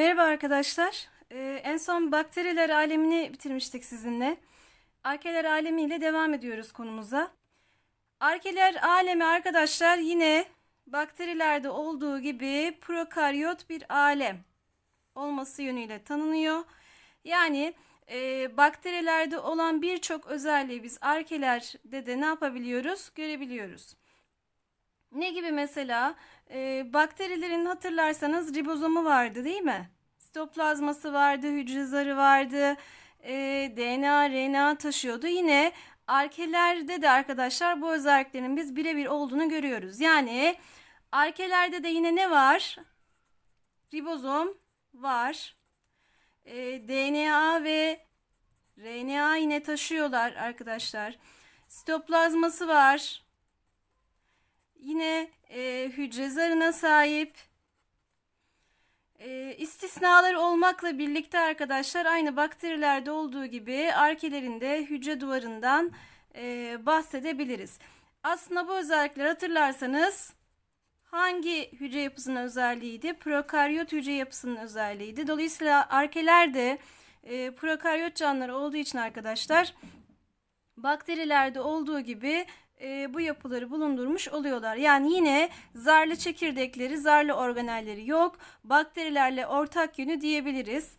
Merhaba arkadaşlar. Ee, en son bakteriler alemini bitirmiştik sizinle. Arkeler alemi ile devam ediyoruz konumuza. Arkeler alemi arkadaşlar yine bakterilerde olduğu gibi prokaryot bir alem olması yönüyle tanınıyor. Yani e, bakterilerde olan birçok özelliği biz arkelerde de ne yapabiliyoruz? Görebiliyoruz. Ne gibi mesela? Ee, bakterilerin hatırlarsanız ribozomu vardı değil mi? Sitoplazması vardı, hücre zarı vardı, ee, DNA, RNA taşıyordu. Yine arkelerde de arkadaşlar bu özelliklerin biz birebir olduğunu görüyoruz. Yani arkelerde de yine ne var? Ribozom var. Ee, DNA ve RNA yine taşıyorlar arkadaşlar. Sitoplazması var. Yine e, hücre zarına sahip. E, istisnalar olmakla birlikte arkadaşlar aynı bakterilerde olduğu gibi arkelerin de hücre duvarından e, bahsedebiliriz. Aslında bu özellikler hatırlarsanız hangi hücre yapısının özelliğiydi? Prokaryot hücre yapısının özelliğiydi. Dolayısıyla arkeler de e, prokaryot canlılar olduğu için arkadaşlar bakterilerde olduğu gibi e, bu yapıları bulundurmuş oluyorlar. Yani yine zarlı çekirdekleri, zarlı organelleri yok. Bakterilerle ortak yönü diyebiliriz.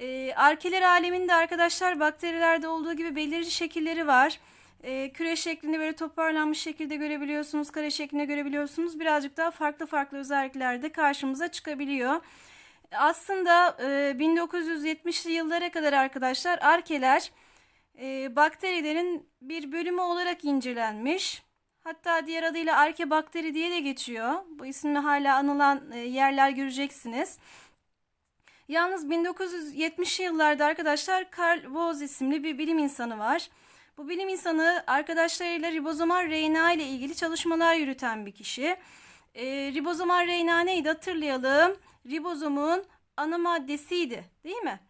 E, arkeler aleminde arkadaşlar bakterilerde olduğu gibi belirli şekilleri var. E, küre şeklinde böyle toparlanmış şekilde görebiliyorsunuz. Kare şeklinde görebiliyorsunuz. Birazcık daha farklı farklı özelliklerde karşımıza çıkabiliyor. Aslında e, 1970'li yıllara kadar arkadaşlar arkeler e, bakterilerin bir bölümü olarak incelenmiş. Hatta diğer adıyla arkebakteri diye de geçiyor. Bu isimle hala anılan e, yerler göreceksiniz. Yalnız 1970'li yıllarda arkadaşlar Carl Woese isimli bir bilim insanı var. Bu bilim insanı arkadaşlarıyla ribozomal RNA ile ilgili çalışmalar yürüten bir kişi. E, ribozomal RNA neydi hatırlayalım. Ribozomun ana maddesiydi değil mi?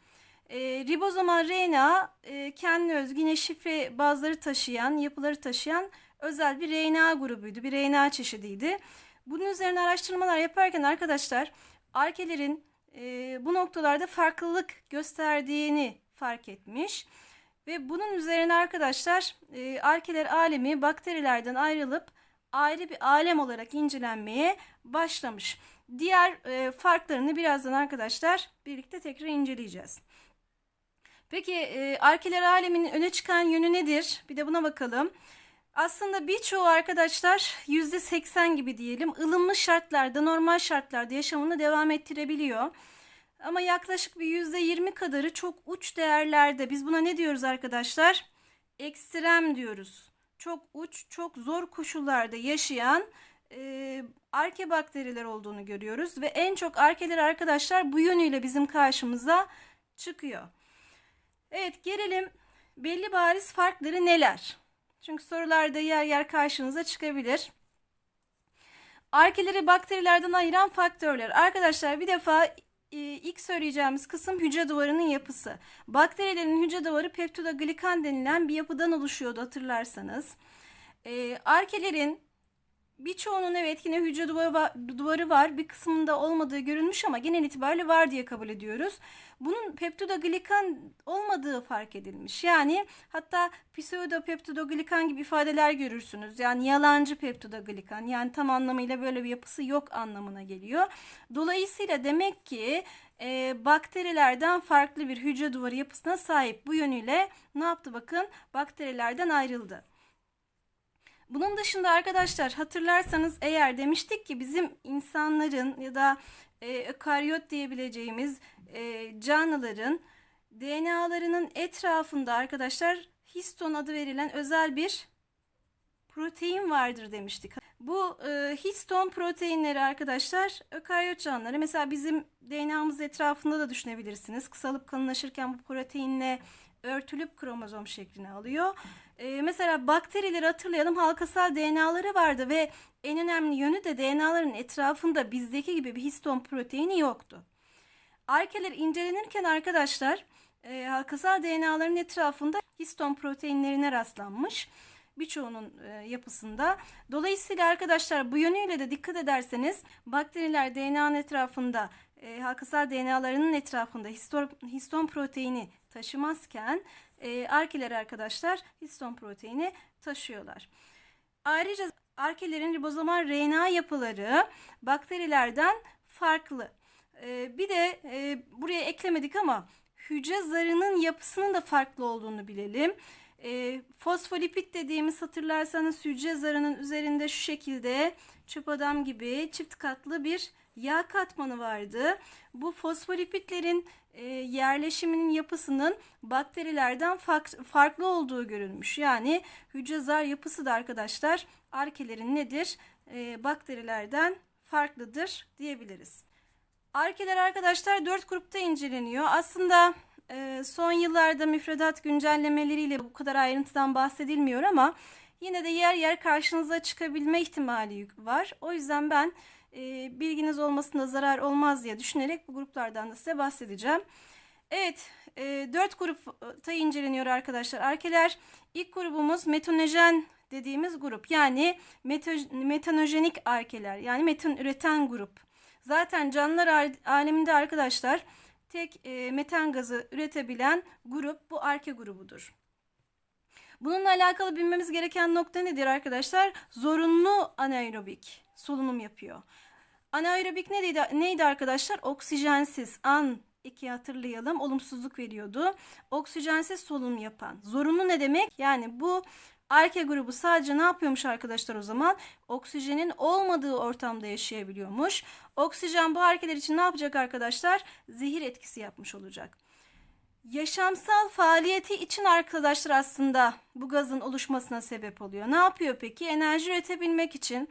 E, ribozomal RNA e, kendine özgü yine şifre bazları taşıyan, yapıları taşıyan özel bir RNA grubuydu. Bir RNA çeşidiydi. Bunun üzerine araştırmalar yaparken arkadaşlar arkelerin e, bu noktalarda farklılık gösterdiğini fark etmiş. Ve bunun üzerine arkadaşlar e, arkeler alemi bakterilerden ayrılıp ayrı bir alem olarak incelenmeye başlamış. Diğer e, farklarını birazdan arkadaşlar birlikte tekrar inceleyeceğiz. Peki e, arkeler aleminin öne çıkan yönü nedir? Bir de buna bakalım. Aslında birçoğu arkadaşlar %80 gibi diyelim ılımlı şartlarda, normal şartlarda yaşamını devam ettirebiliyor. Ama yaklaşık bir %20 kadarı çok uç değerlerde. Biz buna ne diyoruz arkadaşlar? Ekstrem diyoruz. Çok uç, çok zor koşullarda yaşayan e, arke bakteriler olduğunu görüyoruz. Ve en çok arkeler arkadaşlar bu yönüyle bizim karşımıza çıkıyor. Evet gelelim belli bariz farkları neler? Çünkü sorularda yer yer karşınıza çıkabilir. Arkeleri bakterilerden ayıran faktörler. Arkadaşlar bir defa e, ilk söyleyeceğimiz kısım hücre duvarının yapısı. Bakterilerin hücre duvarı peptidoglikan denilen bir yapıdan oluşuyordu hatırlarsanız. E, arkelerin birçoğunun evet yine hücre duvarı, var. Bir kısmında olmadığı görülmüş ama genel itibariyle var diye kabul ediyoruz. Bunun peptidoglikan olmadığı fark edilmiş. Yani hatta pseudopeptidoglikan gibi ifadeler görürsünüz. Yani yalancı peptidoglikan yani tam anlamıyla böyle bir yapısı yok anlamına geliyor. Dolayısıyla demek ki e, bakterilerden farklı bir hücre duvarı yapısına sahip. Bu yönüyle ne yaptı bakın bakterilerden ayrıldı. Bunun dışında arkadaşlar hatırlarsanız eğer demiştik ki bizim insanların ya da e, ökaryot diyebileceğimiz e, canlıların DNA'larının etrafında arkadaşlar histon adı verilen özel bir protein vardır demiştik. Bu e, histon proteinleri arkadaşlar ökaryot canlıları mesela bizim DNA'mız etrafında da düşünebilirsiniz. Kısalıp kalınlaşırken bu proteinle örtülüp kromozom şeklini alıyor. Ee, mesela bakterileri hatırlayalım halkasal DNA'ları vardı ve en önemli yönü de DNA'ların etrafında bizdeki gibi bir histon proteini yoktu. Arkeler incelenirken arkadaşlar e, halkasal DNA'ların etrafında histon proteinlerine rastlanmış birçoğunun e, yapısında. Dolayısıyla arkadaşlar bu yönüyle de dikkat ederseniz bakteriler DNA'nın etrafında e, halkasal DNA'larının etrafında histon, histon proteini taşımazken e, arkeler arkadaşlar histon proteini taşıyorlar. Ayrıca arkelerin ribozomal RNA yapıları bakterilerden farklı. E, bir de e, buraya eklemedik ama hücre zarının yapısının da farklı olduğunu bilelim. E, fosfolipid dediğimiz hatırlarsanız hücre zarının üzerinde şu şekilde çöp adam gibi çift katlı bir yağ katmanı vardı. Bu fosfolipidlerin e, yerleşiminin yapısının bakterilerden fark- farklı olduğu görülmüş. Yani hücre zar yapısı da arkadaşlar arkelerin nedir? E, bakterilerden farklıdır diyebiliriz. Arkeler arkadaşlar dört grupta inceleniyor. Aslında e, son yıllarda müfredat güncellemeleriyle bu kadar ayrıntıdan bahsedilmiyor ama yine de yer yer karşınıza çıkabilme ihtimali var. O yüzden ben e, bilginiz olmasında zarar olmaz diye düşünerek bu gruplardan da size bahsedeceğim. Evet, e, dört grupta inceleniyor arkadaşlar. Arkeler ilk grubumuz metonojen dediğimiz grup. Yani meto- metanojenik arkeler yani metan üreten grup. Zaten canlılar al- aleminde arkadaşlar tek e, metan gazı üretebilen grup bu arke grubudur. Bununla alakalı bilmemiz gereken nokta nedir arkadaşlar? Zorunlu anaerobik solunum yapıyor. Anaerobik neydi, neydi arkadaşlar? Oksijensiz an iki hatırlayalım olumsuzluk veriyordu. Oksijensiz solunum yapan. Zorunlu ne demek? Yani bu Arke grubu sadece ne yapıyormuş arkadaşlar o zaman? Oksijenin olmadığı ortamda yaşayabiliyormuş. Oksijen bu arkeler için ne yapacak arkadaşlar? Zehir etkisi yapmış olacak. Yaşamsal faaliyeti için arkadaşlar aslında bu gazın oluşmasına sebep oluyor. Ne yapıyor peki? Enerji üretebilmek için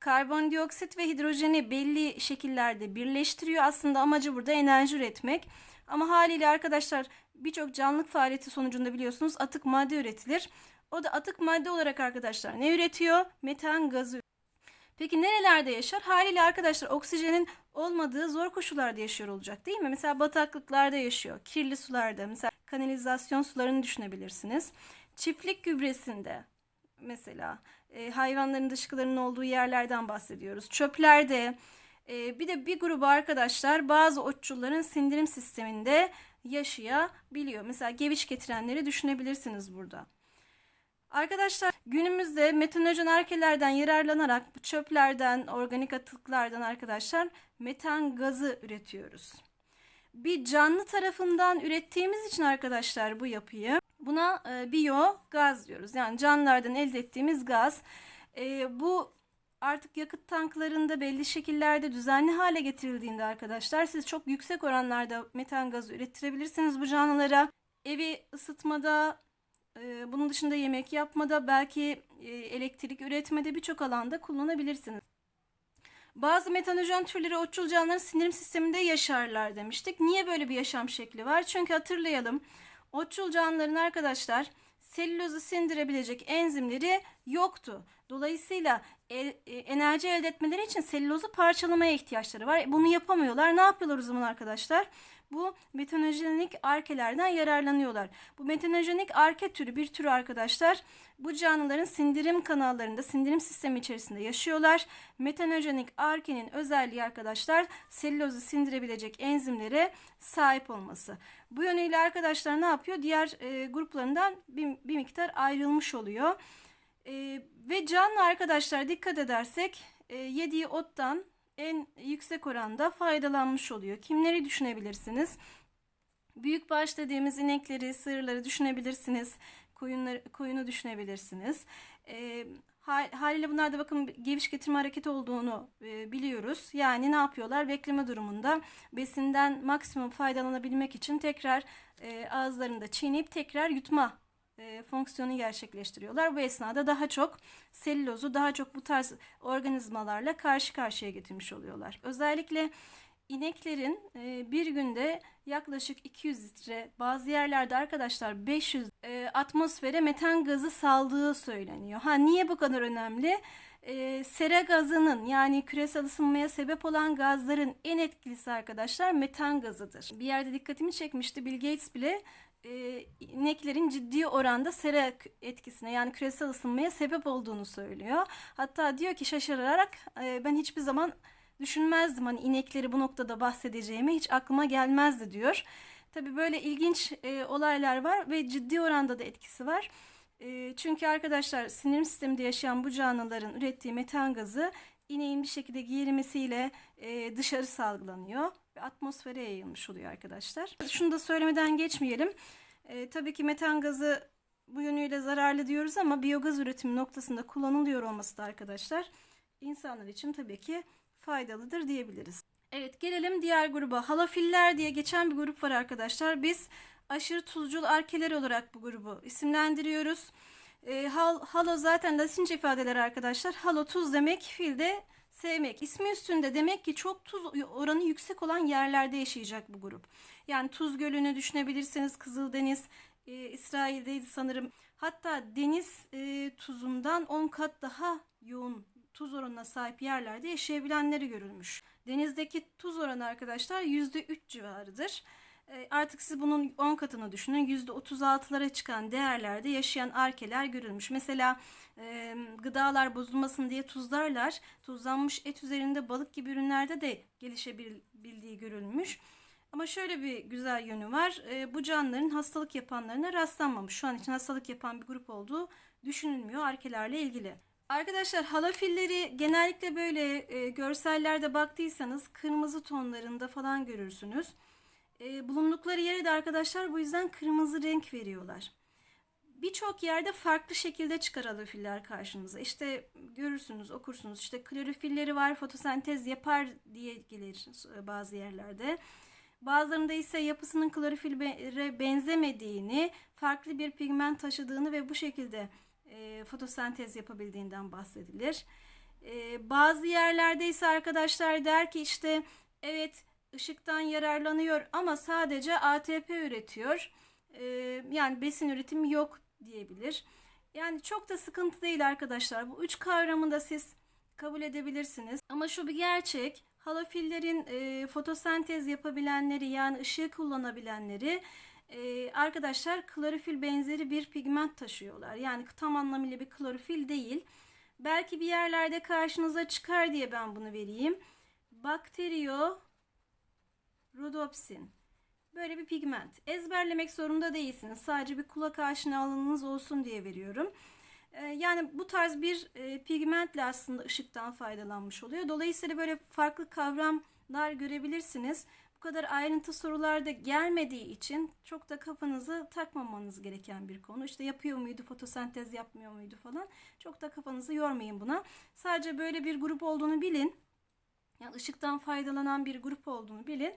karbondioksit ve hidrojeni belli şekillerde birleştiriyor. Aslında amacı burada enerji üretmek. Ama haliyle arkadaşlar birçok canlılık faaliyeti sonucunda biliyorsunuz atık madde üretilir. O da atık madde olarak arkadaşlar ne üretiyor? Metan gazı. Peki nerelerde yaşar? Haliyle arkadaşlar oksijenin olmadığı zor koşullarda yaşıyor olacak değil mi? Mesela bataklıklarda yaşıyor, kirli sularda, mesela kanalizasyon sularını düşünebilirsiniz. Çiftlik gübresinde mesela e, hayvanların dışkılarının olduğu yerlerden bahsediyoruz. Çöplerde e, bir de bir grubu arkadaşlar bazı otçulların sindirim sisteminde yaşayabiliyor. Mesela geviş getirenleri düşünebilirsiniz burada. Arkadaşlar günümüzde metanojen arkelerden yararlanarak çöplerden, organik atıklardan arkadaşlar metan gazı üretiyoruz. Bir canlı tarafından ürettiğimiz için arkadaşlar bu yapıyı buna e, biyo gaz diyoruz. Yani canlılardan elde ettiğimiz gaz. E, bu artık yakıt tanklarında belli şekillerde düzenli hale getirildiğinde arkadaşlar siz çok yüksek oranlarda metan gazı ürettirebilirsiniz bu canlılara. Evi ısıtmada, ee, bunun dışında yemek yapmada, belki e, elektrik üretmede birçok alanda kullanabilirsiniz. Bazı metanojen türleri otçul canlıların sindirim sisteminde yaşarlar demiştik. Niye böyle bir yaşam şekli var? Çünkü hatırlayalım. Otçul canlıların arkadaşlar selülozu sindirebilecek enzimleri yoktu. Dolayısıyla e, e, enerji elde etmeleri için selülozu parçalamaya ihtiyaçları var. Bunu yapamıyorlar. Ne yapıyorlar o zaman arkadaşlar? Bu metanojenik arkelerden yararlanıyorlar. Bu metanojenik arke türü bir türü arkadaşlar bu canlıların sindirim kanallarında sindirim sistemi içerisinde yaşıyorlar. Metanojenik arkenin özelliği arkadaşlar selülozu sindirebilecek enzimlere sahip olması. Bu yönüyle arkadaşlar ne yapıyor? Diğer e, gruplarından bir, bir miktar ayrılmış oluyor. E, ve canlı arkadaşlar dikkat edersek e, yediği ottan en yüksek oranda faydalanmış oluyor. Kimleri düşünebilirsiniz? Büyükbaş dediğimiz inekleri, sığırları düşünebilirsiniz. Koyunları, koyunu düşünebilirsiniz. E, haliyle bunlarda bakın geviş getirme hareketi olduğunu e, biliyoruz. Yani ne yapıyorlar? Bekleme durumunda besinden maksimum faydalanabilmek için tekrar e, ağızlarında çiğneyip tekrar yutma e, fonksiyonu gerçekleştiriyorlar. Bu esnada daha çok selülozu, daha çok bu tarz organizmalarla karşı karşıya getirmiş oluyorlar. Özellikle ineklerin e, bir günde yaklaşık 200 litre, bazı yerlerde arkadaşlar 500 e, atmosfere metan gazı saldığı söyleniyor. Ha niye bu kadar önemli? E, sera gazının yani küresel ısınmaya sebep olan gazların en etkilisi arkadaşlar metan gazıdır. Bir yerde dikkatimi çekmişti Bill Gates bile e, ineklerin ciddi oranda sera etkisine yani küresel ısınmaya sebep olduğunu söylüyor. Hatta diyor ki şaşırarak e, ben hiçbir zaman düşünmezdim hani inekleri bu noktada bahsedeceğimi hiç aklıma gelmezdi diyor. Tabi böyle ilginç e, olaylar var ve ciddi oranda da etkisi var. E, çünkü arkadaşlar sinir sisteminde yaşayan bu canlıların ürettiği metan gazı ineğin bir şekilde geğirmesiyle e, dışarı salgılanıyor ve atmosfere yayılmış oluyor arkadaşlar. Şunu da söylemeden geçmeyelim. E, tabii ki metan gazı bu yönüyle zararlı diyoruz ama biyogaz üretimi noktasında kullanılıyor olması da arkadaşlar insanlar için tabii ki faydalıdır diyebiliriz. Evet gelelim diğer gruba. Halofiller diye geçen bir grup var arkadaşlar. Biz aşırı tuzcul arkeler olarak bu grubu isimlendiriyoruz. E, hal, halo zaten Latince ifadeler arkadaşlar. Halo tuz demek, fil de sevmek. İsmi üstünde demek ki çok tuz oranı yüksek olan yerlerde yaşayacak bu grup. Yani Tuz Gölü'nü düşünebilirsiniz. Kızıldeniz, e, İsrail'deydi sanırım. Hatta deniz e, tuzundan 10 kat daha yoğun tuz oranına sahip yerlerde yaşayabilenleri görülmüş. Denizdeki tuz oranı arkadaşlar %3 civarıdır. E, artık siz bunun 10 katını düşünün. %36'lara çıkan değerlerde yaşayan arkeler görülmüş. Mesela e, gıdalar bozulmasın diye tuzlarlar. Tuzlanmış et üzerinde balık gibi ürünlerde de gelişebildiği görülmüş. Ama şöyle bir güzel yönü var. E, bu canlıların hastalık yapanlarına rastlanmamış. Şu an için hastalık yapan bir grup olduğu düşünülmüyor arkelerle ilgili. Arkadaşlar halafilleri genellikle böyle e, görsellerde baktıysanız kırmızı tonlarında falan görürsünüz. E, bulundukları yere de arkadaşlar bu yüzden kırmızı renk veriyorlar. Birçok yerde farklı şekilde çıkar halofiller karşınıza. İşte görürsünüz, okursunuz. İşte klorofilleri var, fotosentez yapar diye gelir bazı yerlerde. Bazılarında ise yapısının klorofile benzemediğini, farklı bir pigment taşıdığını ve bu şekilde e, fotosentez yapabildiğinden bahsedilir. E, bazı yerlerde ise arkadaşlar der ki işte evet ışıktan yararlanıyor ama sadece ATP üretiyor. E, yani besin üretimi yok diyebilir. Yani çok da sıkıntı değil arkadaşlar. Bu üç kavramı da siz kabul edebilirsiniz. Ama şu bir gerçek. Halofillerin e, fotosentez yapabilenleri yani ışığı kullanabilenleri e, arkadaşlar klorofil benzeri bir pigment taşıyorlar. Yani tam anlamıyla bir klorofil değil. Belki bir yerlerde karşınıza çıkar diye ben bunu vereyim. Bakteriyo rhodopsin. Böyle bir pigment. Ezberlemek zorunda değilsiniz. Sadece bir kulak aşinalığınız olsun diye veriyorum. Ee, yani bu tarz bir e, pigmentle aslında ışıktan faydalanmış oluyor. Dolayısıyla böyle farklı kavramlar görebilirsiniz. Bu kadar ayrıntı sorularda gelmediği için çok da kafanızı takmamanız gereken bir konu. İşte yapıyor muydu, fotosentez yapmıyor muydu falan. Çok da kafanızı yormayın buna. Sadece böyle bir grup olduğunu bilin. Yani ışıktan faydalanan bir grup olduğunu bilin.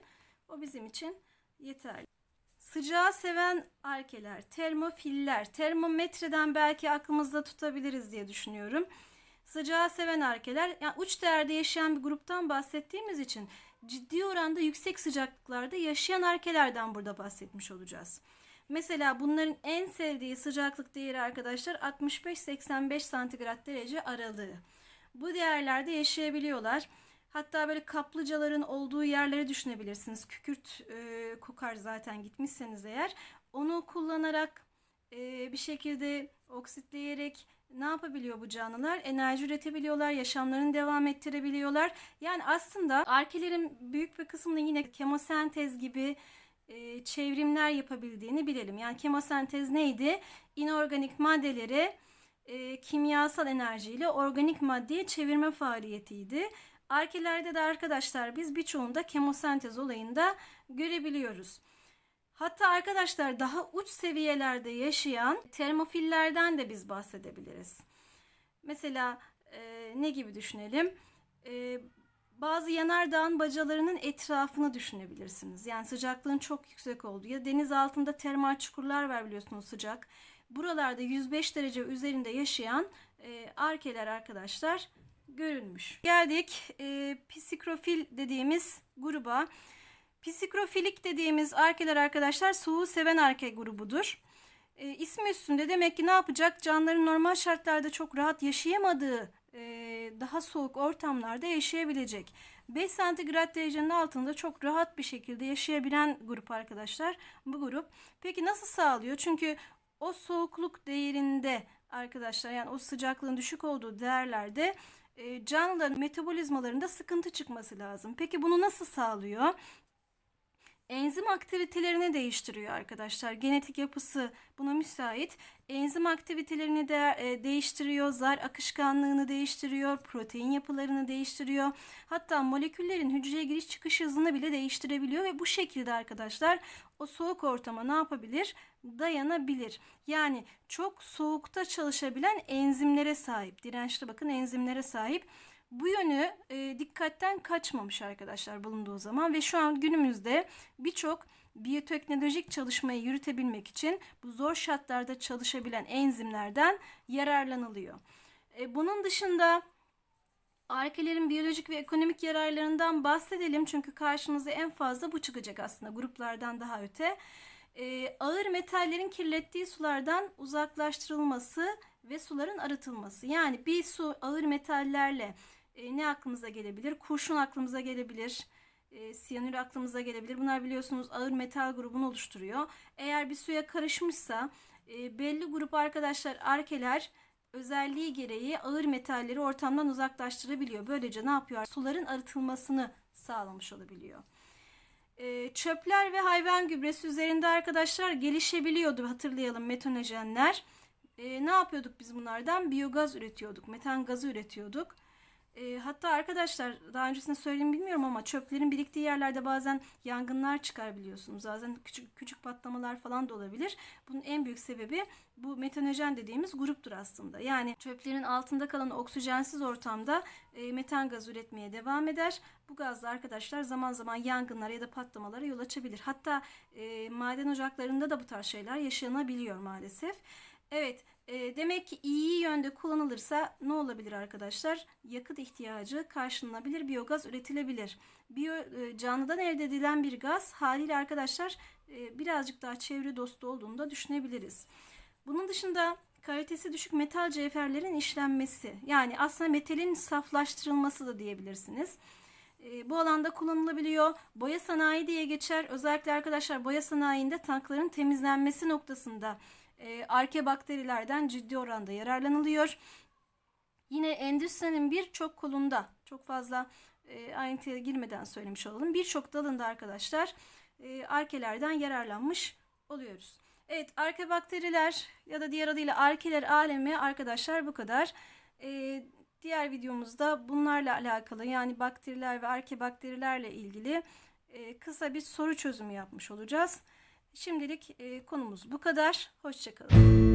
O bizim için yeterli. Sıcağı seven arkeler, termofiller, termometreden belki aklımızda tutabiliriz diye düşünüyorum. Sıcağı seven arkeler, yani uç değerde yaşayan bir gruptan bahsettiğimiz için ciddi oranda yüksek sıcaklıklarda yaşayan arkelerden burada bahsetmiş olacağız. Mesela bunların en sevdiği sıcaklık değeri arkadaşlar 65-85 santigrat derece aralığı. Bu değerlerde yaşayabiliyorlar. Hatta böyle kaplıcaların olduğu yerleri düşünebilirsiniz. Kükürt e, kokar zaten gitmişseniz eğer. Onu kullanarak e, bir şekilde oksitleyerek ne yapabiliyor bu canlılar? Enerji üretebiliyorlar, yaşamlarını devam ettirebiliyorlar. Yani aslında arkelerin büyük bir kısmında yine kemosentez gibi e, çevrimler yapabildiğini bilelim. Yani kemosentez neydi? İnorganik maddeleri e, kimyasal enerjiyle organik maddeye çevirme faaliyetiydi. Arkelerde de arkadaşlar biz birçoğunda kemosentez olayında görebiliyoruz. Hatta arkadaşlar daha uç seviyelerde yaşayan termofillerden de biz bahsedebiliriz. Mesela e, ne gibi düşünelim? E, bazı yanardağın bacalarının etrafını düşünebilirsiniz. Yani sıcaklığın çok yüksek olduğu ya deniz altında termal çukurlar var biliyorsunuz sıcak. Buralarda 105 derece üzerinde yaşayan e, arkeler arkadaşlar görülmüş. Geldik e, psikrofil dediğimiz gruba. Psikrofilik dediğimiz arkeler arkadaşlar soğuğu seven arke grubudur. E, ismi üstünde demek ki ne yapacak? Canlıların normal şartlarda çok rahat yaşayamadığı e, daha soğuk ortamlarda yaşayabilecek. 5 santigrat derecenin altında çok rahat bir şekilde yaşayabilen grup arkadaşlar. Bu grup. Peki nasıl sağlıyor? Çünkü o soğukluk değerinde arkadaşlar yani o sıcaklığın düşük olduğu değerlerde canlıların metabolizmalarında sıkıntı çıkması lazım. Peki bunu nasıl sağlıyor? Enzim aktivitelerini değiştiriyor arkadaşlar. Genetik yapısı buna müsait. Enzim aktivitelerini de e, değiştiriyor, zar akışkanlığını değiştiriyor, protein yapılarını değiştiriyor. Hatta moleküllerin hücreye giriş çıkış hızını bile değiştirebiliyor ve bu şekilde arkadaşlar o soğuk ortama ne yapabilir? Dayanabilir. Yani çok soğukta çalışabilen enzimlere sahip. Dirençli bakın enzimlere sahip. Bu yönü e, dikkatten kaçmamış arkadaşlar bulunduğu zaman ve şu an günümüzde birçok biyoteknolojik çalışmayı yürütebilmek için bu zor şartlarda çalışabilen enzimlerden yararlanılıyor. E, bunun dışında Arkelerin biyolojik ve ekonomik yararlarından bahsedelim çünkü karşınıza en fazla bu çıkacak aslında gruplardan daha öte. Ee, ağır metallerin kirlettiği sulardan uzaklaştırılması ve suların arıtılması. Yani bir su ağır metallerle e, ne aklımıza gelebilir? Kurşun aklımıza gelebilir. E, siyanür aklımıza gelebilir. Bunlar biliyorsunuz ağır metal grubunu oluşturuyor. Eğer bir suya karışmışsa e, belli grup arkadaşlar arkeler özelliği gereği ağır metalleri ortamdan uzaklaştırabiliyor. Böylece ne yapıyor? Suların arıtılmasını sağlamış olabiliyor. E, çöpler ve hayvan gübresi üzerinde arkadaşlar gelişebiliyordu hatırlayalım metonojenler. E, ne yapıyorduk biz bunlardan? Biyogaz üretiyorduk, metan gazı üretiyorduk. E, hatta arkadaşlar daha öncesinde söyleyeyim bilmiyorum ama çöplerin biriktiği yerlerde bazen yangınlar çıkar biliyorsunuz. Bazen küçük küçük patlamalar falan da olabilir. Bunun en büyük sebebi bu metanojen dediğimiz gruptur aslında. Yani çöplerin altında kalan oksijensiz ortamda e, metan gazı üretmeye devam eder. Bu gazla arkadaşlar zaman zaman yangınlara ya da patlamalara yol açabilir. Hatta e, maden ocaklarında da bu tarz şeyler yaşanabiliyor maalesef. Evet, e, demek ki iyi yönde kullanılırsa ne olabilir arkadaşlar? Yakıt ihtiyacı karşılanabilir, biyogaz üretilebilir. Biyo, e, canlıdan elde edilen bir gaz haliyle arkadaşlar e, birazcık daha çevre dostu olduğunu da düşünebiliriz. Bunun dışında kalitesi düşük metal cevherlerin işlenmesi, yani aslında metalin saflaştırılması da diyebilirsiniz. E, bu alanda kullanılabiliyor. Boya sanayi diye geçer. Özellikle arkadaşlar boya sanayinde tankların temizlenmesi noktasında e, arke bakterilerden ciddi oranda yararlanılıyor. Yine endüstrinin birçok kolunda çok fazla e, ayrıntıya girmeden söylemiş olalım. Birçok dalında arkadaşlar e, arkelerden yararlanmış oluyoruz. Evet arke bakteriler ya da diğer adıyla arkeler alemi arkadaşlar bu kadar. E, diğer videomuzda bunlarla alakalı yani bakteriler ve arke bakterilerle ilgili e, kısa bir soru çözümü yapmış olacağız. Şimdilik konumuz bu kadar. Hoşçakalın.